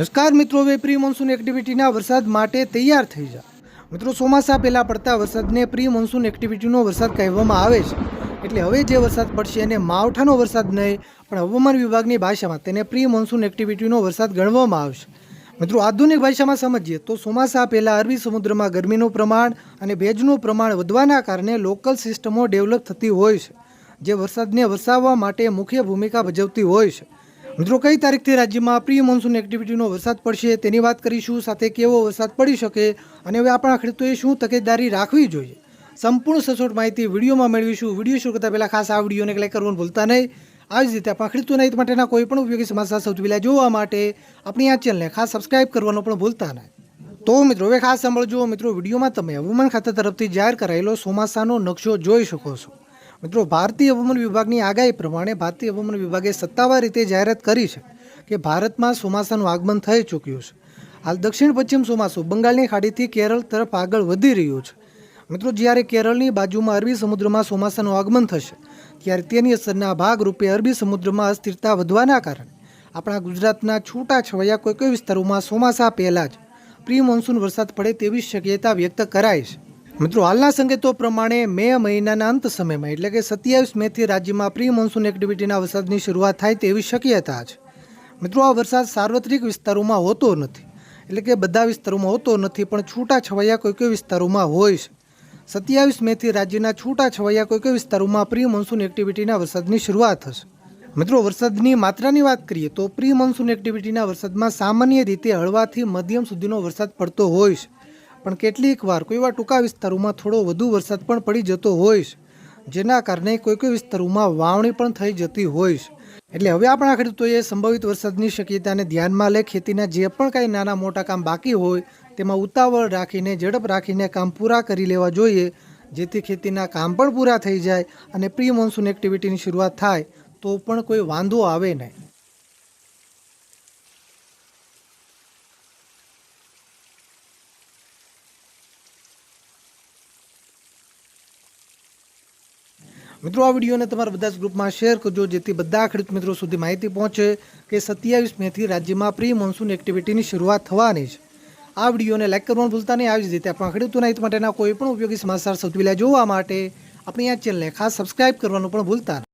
નમસ્કાર મિત્રો, હવે પ્રી મોન્સૂન એક્ટિવિટીના વરસાદ માટે તૈયાર થઈ જા. મિત્રો, ચોમાસા પહેલાં પડતા વરસાદને પ્રી મોન્સૂન એક્ટિવિટીનો વરસાદ કહેવામાં આવે છે. એટલે હવે જે વરસાદ પડશે એને માવઠાનો વરસાદ નહીં, પણ હવામાન વિભાગની ભાષામાં તેને પ્રી મોન્સૂન એક્ટિવિટીનો વરસાદ ગણવામાં આવશે. મિત્રો, આધુનિક ભાષામાં સમજીએ તો ચોમાસા પહેલાં અરબી સમુદ્રમાં ગરમીનું પ્રમાણ અને ભેજનું પ્રમાણ વધવાના કારણે લોકલ સિસ્ટમો ડેવલપ થતી હોય છે, જે વરસાદને વરસાવવા માટે મુખ્ય ભૂમિકા ભજવતી હોય છે. મિત્રો, કઈ તારીખથી રાજ્યમાં પ્રી મોન્સૂન એક્ટિવિટીનો વરસાદ પડશે તેની વાત કરીશું. સાથે કેવો વરસાદ પડી શકે અને હવે આપણા ખેડૂતોએ શું તકેદારી રાખવી જોઈએ, સંપૂર્ણ સચોટ માહિતી વિડીયોમાં મેળવીશું. વીડિયો શરૂ કરતાં પહેલાં ખાસ આ વિડીયોને ક્લિક કરવાનું ભૂલતા નહીં. આવી જ રીતે આપણા ખેડૂતોના હિત માટેના કોઈ પણ ઉપયોગી સમાચાર સૌથી પહેલાં જોવા માટે આપણી આ ચેનલને ખાસ સબસ્ક્રાઇબ કરવાનું પણ ભૂલતા નહીં. તો મિત્રો, હવે ખાસ સાંભળજો. મિત્રો, વિડીયોમાં તમે હવામાન ખાતા તરફથી જાહેર કરાયેલો ચોમાસાનો નકશો જોઈ શકો છો. મિત્રો, ભારતીય હવામાન વિભાગની આગાહી પ્રમાણે ભારતીય હવામાન વિભાગે સત્તાવાર રીતે જાહેરાત કરી છે કે ભારતમાં ચોમાસાનું આગમન થઈ ચૂક્યું છે. હાલ દક્ષિણ પશ્ચિમ ચોમાસું બંગાળની ખાડીથી કેરળ તરફ આગળ વધી રહ્યું છે. મિત્રો, જ્યારે કેરળની બાજુમાં અરબી સમુદ્રમાં ચોમાસાનું આગમન થશે, ત્યારે તેની અસરના ભાગરૂપે અરબી સમુદ્રમાં અસ્થિરતા વધવાના કારણે આપણા ગુજરાતના છૂટા છવાયા કોઈ કોઈ વિસ્તારોમાં ચોમાસા પહેલાં જ પ્રી મોન્સૂન વરસાદ પડે તેવી શક્યતા વ્યક્ત કરાય છે. મિત્રો, હાલના સંકેતો પ્રમાણે મે મહિનાના અંત સમયમાં, એટલે કે સત્યાવીસ મેથી રાજ્યમાં પ્રી મોન્સૂન એક્ટિવિટીના વરસાદની શરૂઆત થાય તેવી શક્યતા છે મિત્રો, આ વરસાદ સાર્વત્રિક વિસ્તારોમાં હોતો નથી, એટલે કે બધા વિસ્તારોમાં હોતો નથી, પણ છૂટા છવાયા કોઈ કોઈ વિસ્તારોમાં હોય છે. સત્યાવીસ મેથી રાજ્યના છૂટા છવાયા કોઈ કોઈ વિસ્તારોમાં પ્રી મોન્સૂન એક્ટિવિટીના વરસાદની શરૂઆત થશે. મિત્રો, વરસાદની માત્રાની વાત કરીએ તો પ્રી મોન્સૂન એક્ટિવિટીના વરસાદમાં સામાન્ય રીતે હળવાથી મધ્યમ સુધીનો વરસાદ પડતો હોય છે. પણ કેટલીક વાર કોઈ વાર ટૂંકા વિસ્તારોમાં થોડો વધુ વરસાદ પણ પડી જતો હોય જેના કારણે કોઈ કોઈ વિસ્તારોમાં વાવણી પણ થઈ જતી હોય એટલે હવે આપણા ખેડૂતોએ સંભવિત વરસાદની શક્યતાને ધ્યાનમાં લે, ખેતીના જે પણ કાંઈ નાના મોટા કામ બાકી હોય, તેમાં ઉતાવળ રાખીને, ઝડપ રાખીને કામ પૂરા કરી લેવા જોઈએ, જેથી ખેતીના કામ પણ પૂરા થઈ જાય અને પ્રી મોન્સૂન એક્ટિવિટીની શરૂઆત થાય, તો પણ કોઈ વાંધો આવે નહીં. મિત્રો, આ વિડીયોને તમારા બધા જ ગ્રુપમાં શેર કરજો, જેથી બધા ખેડૂત મિત્રો સુધી માહિતી પહોંચે કે સત્યાવીસ મેથી રાજ્યમાં પ્રી મોન્સૂન એક્ટિવિટીની શરૂઆત થવાની છે. આ વિડીયોને લાઇક કરવાનું ભૂલતા નહીં. આવી જ રીતે આપણા ખેડૂતોના હિત માટેના કોઈ પણ ઉપયોગી સમાચાર સૌથી પહેલાં જોવા માટે આપણી આ ચેનલને ખાસ સબસ્ક્રાઇબ કરવાનું પણ ભૂલતા